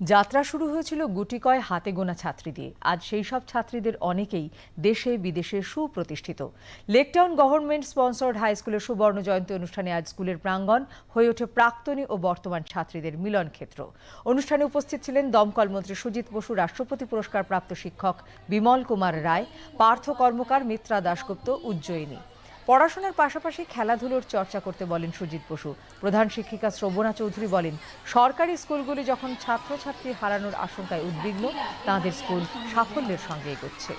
যাত্রা শুরু হয়েছিল গুটিকয় হাতে গোনা ছাত্রী দিয়ে। আজ সেই সব ছাত্রীদের অনেকেই দেশে বিদেশে সুপ্রতিষ্ঠিত। লেকটাউন গভর্নমেন্ট স্পন্সর্ড হাই স্কুলের সুবর্ণ জয়ন্তী অনুষ্ঠানে আজ স্কুলের প্রাঙ্গণ হয়ে ওঠে প্রাক্তনী ও বর্তমান ছাত্রীদের মিলন ক্ষেত্র। অনুষ্ঠানে উপস্থিত ছিলেন দমকল মন্ত্রী সুজিত বসু, রাষ্ট্রপতি পুরস্কার প্রাপ্ত শিক্ষক বিমল কুমার রায়, পার্থ কর্মকার মিত্রা দাশগুপ্ত, উজ্জয়িনী। পড়াশোনার পাশাপাশি খেলাধুলোর চর্চা করতে বলেন সুজিত বসু। প্রধান শিক্ষিকা শ্রবণা চৌধুরী বলেন, সরকারি স্কুলগুলি যখন ছাত্রছাত্রী হারানোর আশঙ্কায় উদ্বিগ্ন, তাঁদের স্কুল সাফল্যের সঙ্গে এগোচ্ছে।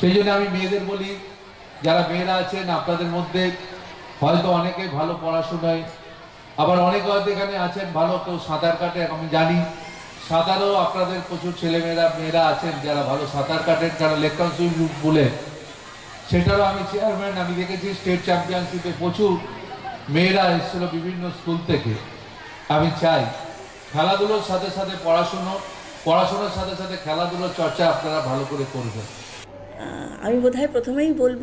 সেই জন্য আমি মেয়েদের বলি, যারা মেয়েরা আছেন, আপনাদের মধ্যে হয়তো অনেকে ভালো পড়াশোনায়, আবার অনেকে হয়তো এখানে আছেন ভালো কেউ সাঁতার কাটে, আমি জানি। সাঁতারও আপনাদের প্রচুর ছেলেমেয়েরা, মেয়েরা আছেন, যারা ভালো সাঁতার কাটেন, যারা লেকটাউন সুইমিং বলে। সেটারও আমি চেয়ারম্যান আমি দেখেছি স্টেট চ্যাম্পিয়নশিপে প্রচুর মেয়েরা এসেছিল বিভিন্ন স্কুল থেকে। আমি চাই খেলাধুলোর সাথে সাথে পড়াশুনো, পড়াশোনার সাথে সাথে খেলাধুলোর চর্চা আপনারা ভালো করে করবেন। আমি বোধহয় প্রথমেই বলব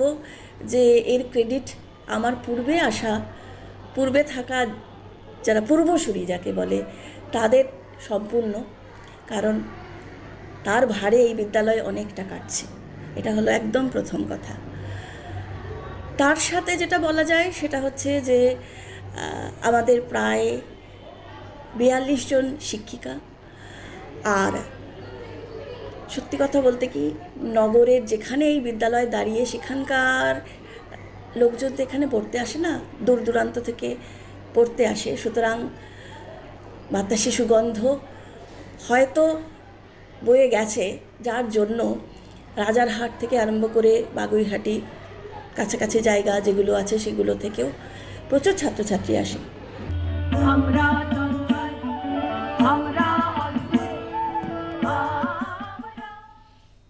যে এর ক্রেডিট আমার পূর্বে আসা, পূর্বে থাকা যারা পূর্বসূরি যাকে বলে, তাদের সম্পূর্ণ, কারণ তার ভারে এই বিদ্যালয় অনেকটা কাটছে। এটা হলো একদম প্রথম কথা। তার সাথে যেটা বলা যায় সেটা হচ্ছে যে আমাদের প্রায় বিয়াল্লিশ জন শিক্ষিকা। আর সত্যি কথা বলতে কি, নগরের যেখানে এই বিদ্যালয় দাঁড়িয়ে সেখানকার লোকজন তো এখানে পড়তে আসে না দূর দূরান্ত থেকে পড়তে আসে। সুতরাং বাতাসে সুগন্ধ হয়তো বয়ে গেছে, যার জন্য রাজারহাট থেকে আরম্ভ করে বাগুইহাটি কাছাকাছি জায়গা যেগুলো আছে সেগুলো থেকেও প্রচুর ছাত্রছাত্রী আসে। আমরা